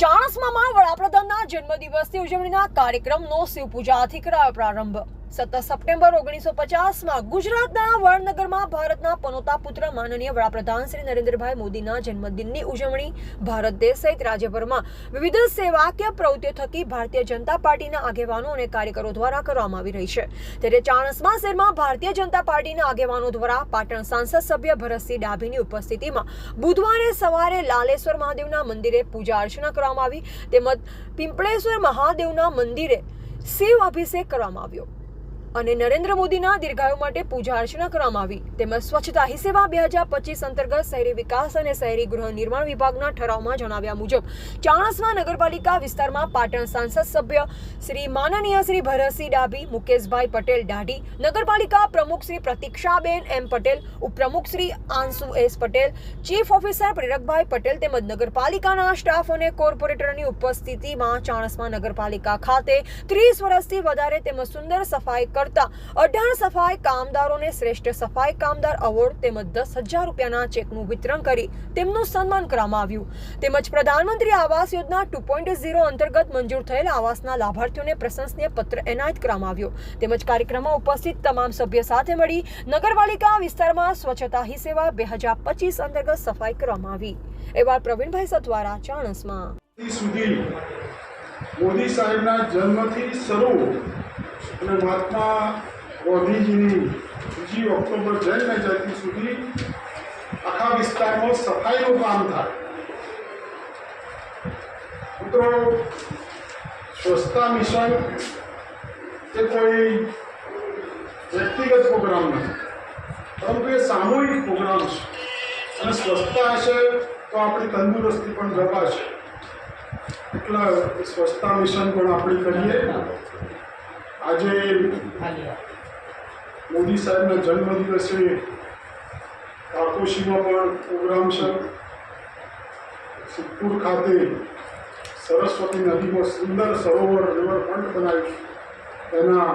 ચાણસ્મામાં વડાપ્રધાનના જન્મદિવસની ઉજવણીના કાર્યક્રમનો શિવપૂજાથી કરાયો પ્રારંભ. સત્તર સપ્ટેમ્બર ઓગણીસો પચાસમાં ગુજરાતના વડનગરમાં ભારતના પનોતા પુત્ર માનનીય વડાપ્રધાન શ્રી નરેન્દ્રભાઈ મોદીના જન્મદિનની ઉજવણી. ભારત દેશ સહિત રાજ્યભરમાં વિવિધ સેવાકીય પ્રવૃત્તિઓ થકી ભારતીય જનતા પાર્ટીના આગેવાનો અને કાર્યકરો દ્વારા કરવામાં આવી રહી છે. ત્યારે ચાણસ્મા શહેરમાં ભારતીય જનતા પાર્ટીના આગેવાનો દ્વારા પાટણ સાંસદ સભ્ય ભરતસિંહ ડાભીની ઉપસ્થિતિમાં બુધવારે સવારે લાલેશ્વર મહાદેવના મંદિરે પૂજા અર્ચના કરવામાં આવી. તેમજ પિંપળેશ્વર મહાદેવના મંદિરે શિવ અભિષેક કરવામાં આવ્યો. અને નરેન્દ્ર મોદીના દીર્ઘાયુ માટે પૂજા અર્ચના કરવામાં આવી. તેમજ સ્વચ્છતા હી સેવા બે હજાર પચીસ અંતર્ગત શહેરી વિકાસ અને શહેરી ગૃહ નિર્માણ વિભાગના ઠરાવમાં જણાવ્યા મુજબ, ચાણસ્મા નગરપાલિકા વિસ્તારમાં પાટણ સાંસદ સભ્ય શ્રી માનનીય શ્રી ભરતસિંહ ડાભી, મુકેશભાઈ પટેલ દાઢી નગરપાલિકા પ્રમુખ શ્રી પ્રતિક્ષાબેન એમ પટેલ, ઉપપ્રમુખ શ્રી આંસુ S Patel, chief officer Prerakbhai Patel તેમજ નગરપાલિકાના સ્ટાફ અને કોર્પોરેટરની ઉપસ્થિતિમાં ચાણસ્મા નગરપાલિકા ખાતે ત્રીસ વર્ષથી વધારે તેમજ સુંદર સફાઈ કરતા અઢાર સફાઈ કામદારોને શ્રેષ્ઠ સફાઈ કામદાર એવોર્ડ તેમજ દસ હજાર રૂપિયાના ચેકનું વિતરણ કરી તેમનું સન્માન કરવામાં આવ્યું. તેમજ પ્રધાનમંત્રી Awas Yojana two point zero અંતર્ગત મંજૂર થયેલ આવાસના લાભાર્થીઓને પ્રશંસનીય પત્ર એનાયત કરવામાં આવ્યો. તેમજ કાર્યક્રમમાં ઉપસ્થિત તમામ સભ્ય સાથે મળી નગરપાલિકા વિસ્તારમાં સ્વચ્છતા હી સેવા બે હજાર પચીસ અંતર્ગત સફાઈ કરવામાં આવી. એવા પ્રવીણભાઈ સતવારા ચાણસમાં. સુધી મોદી સાહેબના જન્મથી શરૂ અને મહાત્મા ગાંધીજીની બીજી ઓક્ટોબર જન્મ જયંતિ સુધી આખા વિસ્તારમાં સફાઈનું કામ થાય. મિત્રો, સ્વચ્છતા મિશન એ કોઈ વ્યક્તિગત પ્રોગ્રામ નથી, પરંતુ એ સામૂહિક પ્રોગ્રામ છે. અને સ્વચ્છતા હશે તો આપણી તંદુરસ્તી પણ જપાશે એટલે સ્વચ્છતા મિશન પણ આપણે કરીએ. આજે મોદી સાહેબના જન્મદિવસે કાકોશીમાં પણ પ્રોગ્રામ છે. સિદ્ધપુર ખાતે સરસ્વતી નદીમાં સુંદર સરોવર રિવરફ્રન્ટ બનાવ્યું તેના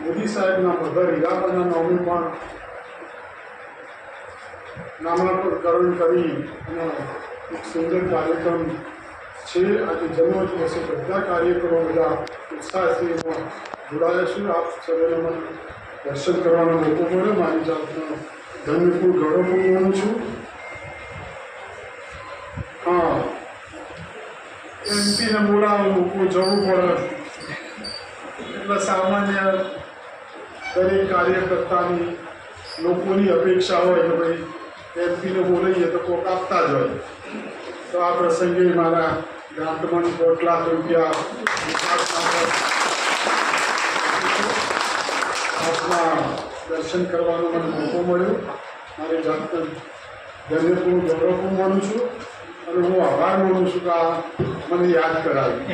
મોદી સાહેબના મધર હીરાબાના નામે પણ નામાંકરણ કરી અને એક સુંદર કાર્યક્રમ છે. આજે જન્મદિવસે બધા કાર્યક્રમો બધા ઉત્સાહથી એમાં જોડાયા છે. આપ સર્વેને દર્શન કરવાનો મોકો મળ્યો. મારી જાતનો ધન્યપૂર ગૌરવ માનું છું. હા. એમપીને બોલાવો. મૂકવું જવું પડે. એટલે સામાન્ય દરેક કાર્યકર્તાની લોકોની અપેક્ષા હોય કે ભાઈ એમપીને બોલાવીએ તો કોક આપતા જ હોય. તો આ પ્રસંગે મારા ગ્રાન્ટમાં દોઢ લાખ રૂપિયા આપના દર્શન કરવાનો મને મોકો મળ્યો મારી જાતને ધન્યપૂર્ણ ગૌરવ પણ માનું છું અને હું આભાર માનું છું કે આ મને યાદ કરાવ્યું.